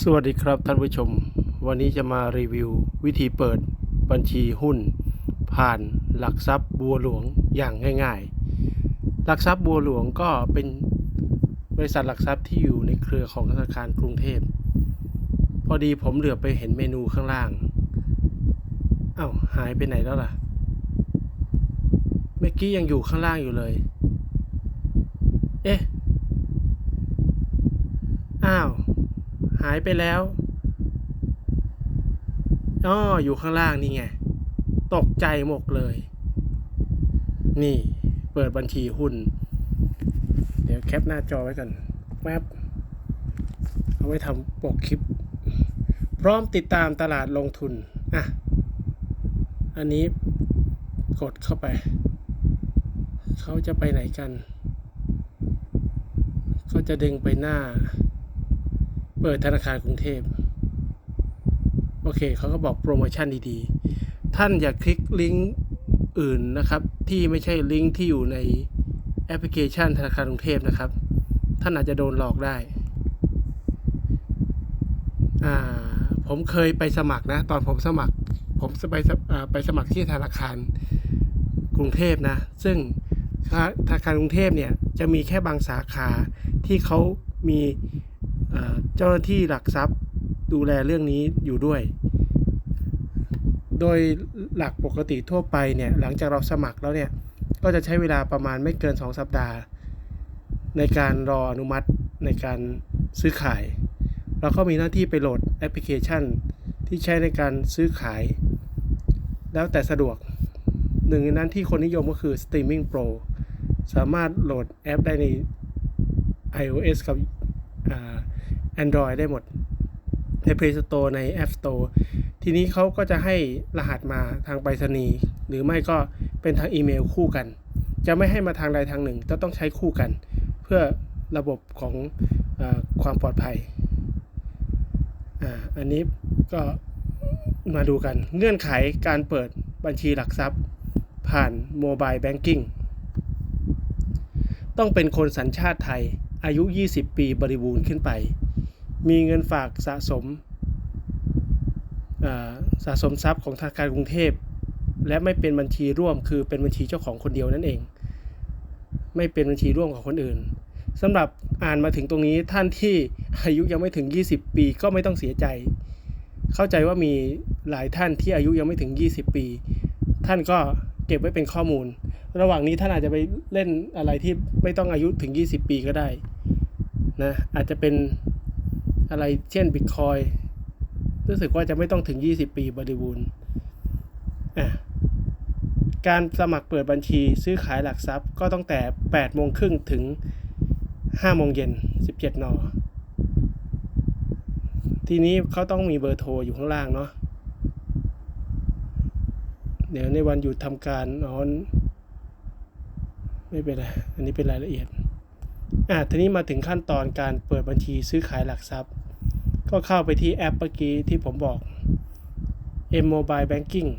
สวัสดีครับท่านผู้ชม วันนี้จะมารีวิว วิธีเปิดบัญชีหุ้น ผ่านหลักทรัพย์บัวหลวงอย่างง่าย ๆ หลักทรัพย์บัวหลวงก็เป็นบริษัทหลักทรัพย์ที่อยู่ในเครือของธนาคารกรุงเทพ พอดีผมเหลือไปเห็นเมนูข้างล่างเอ้าวหายไปไหนแล้วล่ะ เมื่อกี้ยังอยู่ข้างล่างอยู่เลย เอ๊ะ อ้าว หายไปแล้วอ้ออยู่ข้างล่างนี่ไง ตกใจหมกเลย นี่ เปิดบัญชีหุ้น เดี๋ยวแคปหน้าจอไว้กันแวบเอาไว้ทำปกคลิป พร้อมติดตามตลาดลงทุน อะ อันนี้กดเข้าไป เขาจะไปไหนกัน ก็จะดึงไปหน้า เปิดธนาคารกรุงเทพ โอเคเขาก็บอกโปรโมชั่นดีๆ ท่านอย่าคลิกลิงก์อื่นนะครับ ที่ไม่ใช่ลิงก์ที่อยู่ในแอปพลิเคชันธนาคารกรุงเทพนะครับ ท่านอาจจะโดนหลอกได้อ่าผมเคยไปสมัครนะ ตอนผมสมัคร ผมไปไปสมัครที่ธนาคารกรุงเทพนะ ซึ่งธนาคารกรุงเทพเนี่ยจะมีแค่บางสาขาที่เขามี เจ้าหน้าที่หลักทรัพย์ดูแลเรื่องนี้อยู่ด้วย โดยหลักปกติทั่วไปเนี่ยหลังจากเราสมัครแล้วเนี่ยก็จะใช้เวลาประมาณไม่เกิน 2 สัปดาห์ ในการรออนุมัติในการซื้อขาย เราก็มีหน้าที่ไปโหลดแอปพลิเคชัน ที่ใช้ในการซื้อขาย แล้วแต่สะดวกหนึ่งในนั้นที่คนนิยมก็คือ Streaming Pro สามารถโหลดแอปได้ใน iOS กับอ่า Android ได้หมด ใน Play Store ใน App Store ทีนี้เขาก็จะให้รหัสมาทางไปรษณีย์หรือไม่ก็เป็นทางอีเมลคู่กัน จะไม่ให้มาทางใดทางหนึ่งจะต้องใช้คู่กัน เพื่อระบบของอความปลอดภัยออันนี้ก็มาดูกันเงื่อนไขการเปิดบัญชีหลักทรัพย์ ผ่านโมบายแบงกิ้งต้องเป็นคนสัญชาติไทยอายุ 20 ปีบริบูรณ์ขึ้นไป มีเงินฝากสะสมอ่าสะสมทรัพย์ของธนาคารกรุงเทพ และไม่เป็นบัญชีร่วมคือเป็นบัญชีเจ้าของคนเดียวนั่นเอง ไม่เป็นบัญชีร่วมกับคนอื่นสำหรับอ่านมาถึงตรงนี้ท่านที่อายุยังไม่ถึง 20 ปีก็ไม่ต้องเสียใจ เข้าใจว่ามีหลายท่านที่อายุยังไม่ถึง 20 ปี ท่านก็เก็บไว้เป็นข้อมูล ระหว่างนี้ท่านอาจจะไปเล่นอะไรที่ไม่ต้องอายุถึง 20 ปีก็ได้นะอาจจะเป็น อะไรเช่นบิตคอยรู้สึกว่าจะไม่ต้องถึง 20 ปีบริบูรณ์อะการสมัครเปิดบัญชีซื้อขายหลักทรัพย์ก็ตั้งแต่8โมงครึ่งถึง5โมงเย็น 17 น ทีนี้เขาต้องมีเบอร์โทรอยู่ข้างล่างเนาะ เดี๋ยวในวันหยุดทำการนอน ไม่เป็นไร อันนี้เป็นรายละเอียด อะทีนี้มาถึงขั้นตอนการเปิดบัญชีซื้อขายหลักทรัพย์ ก็เข้าไปที่แอปเมื่อกี้ที่ผมบอก M Mobile Banking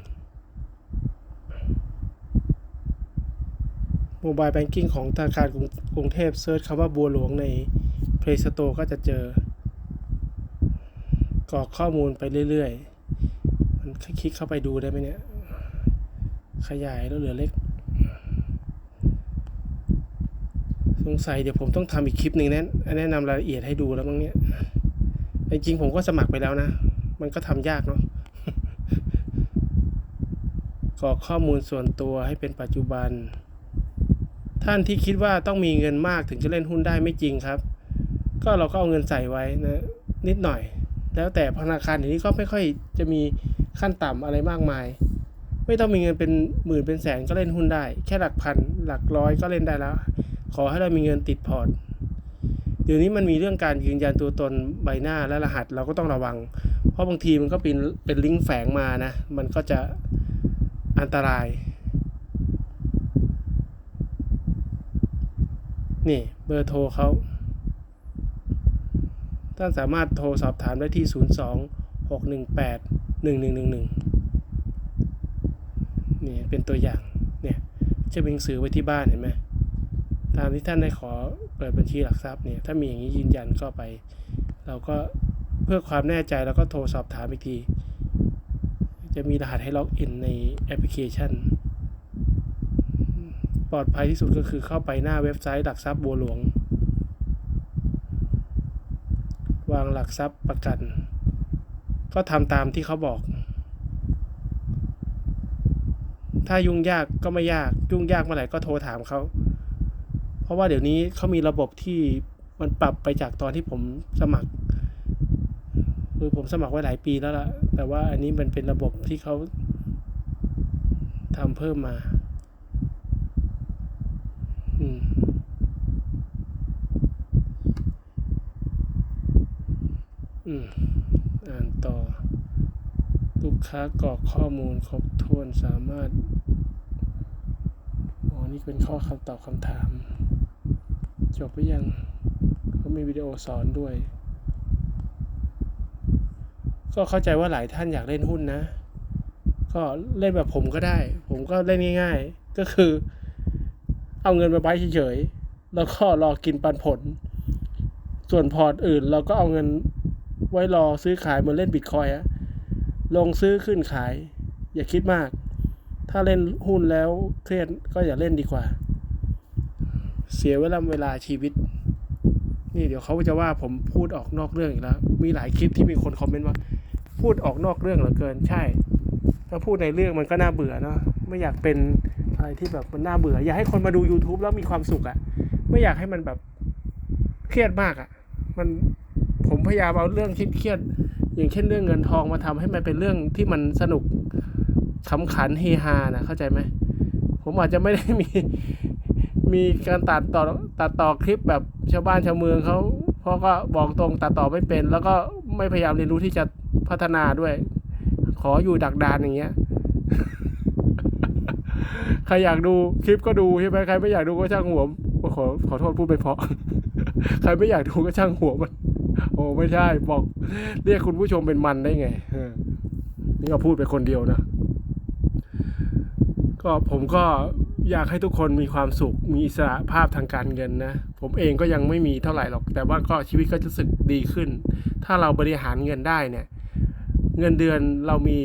Mobile Banking ของธนาคารกรุงงเทพเซิร์ชคำว่าบัวหลวงใน Play Store ก็จะเจอกรอกข้อมูลไปเรื่อยๆ มันคลิกเข้าไปดูได้ไหมเนี่ย ขยายแล้วเหลือเล็ก สงสัยเดี๋ยวผมต้องทำอีกคลิปหนึ่งแนะแนะนำรายละเอียดให้ดูแล้วมั้งเนี่ยจริงๆผมก็สมัครไปแล้วนะ มันก็ทำยากเนาะกรอกข้อมูลส่วนตัวให้เป็นปัจจุบัน ท่านที่คิดว่าต้องมีเงินมากถึงจะเล่นหุ้นได้ไม่จริงครับ ก็เราก็เอาเงินใส่ไว้นะนิดหน่อย แล้วแต่ธนาคารเดี๋ยวนี้ก็ไม่ค่อยจะมีขั้นต่ำอะไรมากมาย ไม่ต้องมีเงินเป็นหมื่นเป็นแสนก็เล่นหุ้นได้ แค่หลักพันหลักร้อยก็เล่นได้แล้ว ขอให้เรามีเงินติดพอร์ต เดี๋ยวนี้มันมีเรื่องการยืนยันตัวตนใบหน้าและรหัสเราก็ต้องระวัง เพราะบางทีมันก็เป็นเป็นลิงก์แฝงมานะ มันก็จะอันตราย นี่เบอร์โทรเขาท่านสามารถโทรสอบถามได้ที่ 02 618 1111 นี่เป็นตัวอย่าง เนี่ย จะมีหนังสือไว้ที่บ้านเห็นไหม ตามที่ท่านได้ขอเปิดบัญชีหลักทรัพย์เนี่ยถ้ามีอย่างนี้ยืนยันก็ไป เราก็เพื่อความแน่ใจแล้วก็โทรสอบถามอีกที จะมีรหัสให้ล็อกอินในแอปพลิเคชัน ปลอดภัยที่สุดก็คือเข้าไปหน้าเว็บไซต์หลักทรัพย์บัวหลวง วางหลักทรัพย์ประกัน ก็ทำตามที่เขาบอก ถ้ายุ่งยากก็ไม่ยาก ยุ่งยากเมื่อไหร่ก็โทรถามเขา ราะว่าเดี๋ยวนี้เขามีระบบที่มันปรับไปจากตอนที่ผมสมัคร คือผมสมัครไว้หลายปีแล้วล่ะ แต่ว่าอันนี้มันเป็นระบบที่เขาทำเพิ่มมา อืมอืมอ่านต่อ ลูกค้ากรอกข้อมูลครบถ้วนสามารถอ๋อนี่เป็นข้อคำตอบคำถาม จบไปยังเขามีวิดีโอสอนด้วย ก็เข้าใจว่าหลายท่านอยากเล่นหุ้นนะ ก็เล่นแบบผมก็ได้ ผมก็เล่นง่าย ๆ ก็คือ เอาเงินไปไว้เฉยๆ แล้วก็รอกินปันผล ส่วนพอร์ตอื่นเราก็เอาเงินไว้รอซื้อขายเหมือนเล่นบิตคอยอะลงซื้อขึ้นขาย อย่าคิดมาก ถ้าเล่นหุ้นแล้วเครียดก็อย่าเล่นดีกว่า เสียเวลาเวลาชีวิต นี่เดี๋ยวเขาจะว่าผมพูดออกนอกเรื่องอีกแล้ว มีหลายคลิปที่มีคนคอมเมนต์ว่า พูดออกนอกเรื่องเหลือเกิน ใช่ ถ้าพูดในเรื่องมันก็น่าเบื่อเนาะ ไม่อยากเป็นอะไรที่แบบมันน่าเบื่อ อยากให้คนมาดู YouTube แล้วมีความสุขอะไม่อยากให้มันแบบเครียดมากอะมันผมพยายามเอาเรื่องคิดเครียด อย่างเช่นเรื่องเงินทองมาทำให้มันเป็นเรื่องที่มันสนุกขำขันเฮฮานะเข้าใจไหมผมอาจจะไม่ได้มี มีการตัดต่อตัดต่อคลิปแบบชาวบ้านชาวเมืองเขาเพราะก็บอกตรงตัดต่อไม่เป็น แล้วก็ไม่พยายามเรียนรู้ที่จะพัฒนาด้วย ขออยู่ดักดานอย่างเงี้ยใครอยากดูคลิปก็ดูใช่ไหมใครไม่อยากดูก็ช่างหัวขอขอโทษพูดไปเพราะ ใครไม่อยากดูก็ช่างหัวมัน โอ้ไม่ใช่บอก เรียกคุณผู้ชมเป็นมันได้ไงนี่ก็พูดไปคนเดียวนะก็ผมก็ อยากให้ทุกคนมีความสุข มีอิสระภาพทางการเงินนะ ผมเองก็ยังไม่มีเท่าไหร่หรอก แต่ว่าก็ชีวิตก็จะสึกดีขึ้น ถ้าเราบริหารเงินได้เนี่ย เงินเดือนเรามี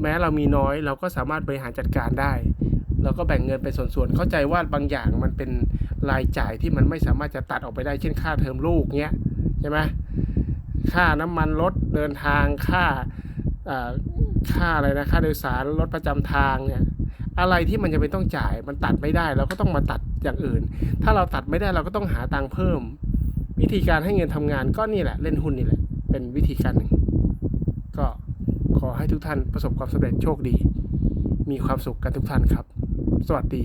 แม้เรามีน้อย เราก็สามารถบริหารจัดการได้ เราก็แบ่งเงินเป็นส่วนๆ เข้าใจว่าบางอย่างมันเป็นรายจ่ายที่มันไม่สามารถจะตัดออกไปได้ เช่นค่าเทอมลูกเงี้ยใช่ไหมค่าน้ำมันรถเดินทางค่าอ่าค่าอะไรนะค่าโดยสารรถประจำทางเนี่ย อะไรที่มันจะไม่ต้องจ่าย มันตัดไม่ได้เราก็ต้องมาตัดอย่างอื่น ถ้าเราตัดไม่ได้เราก็ต้องหาตังค์เพิ่ม วิธีการให้เงินทำงานก็นี่แหละ เล่นหุ้นนี่แหละ เป็นวิธีการหนึ่ง ก็ขอให้ทุกท่านประสบความสำเร็จโชคดี มีความสุขกันทุกท่านครับ สวัสดี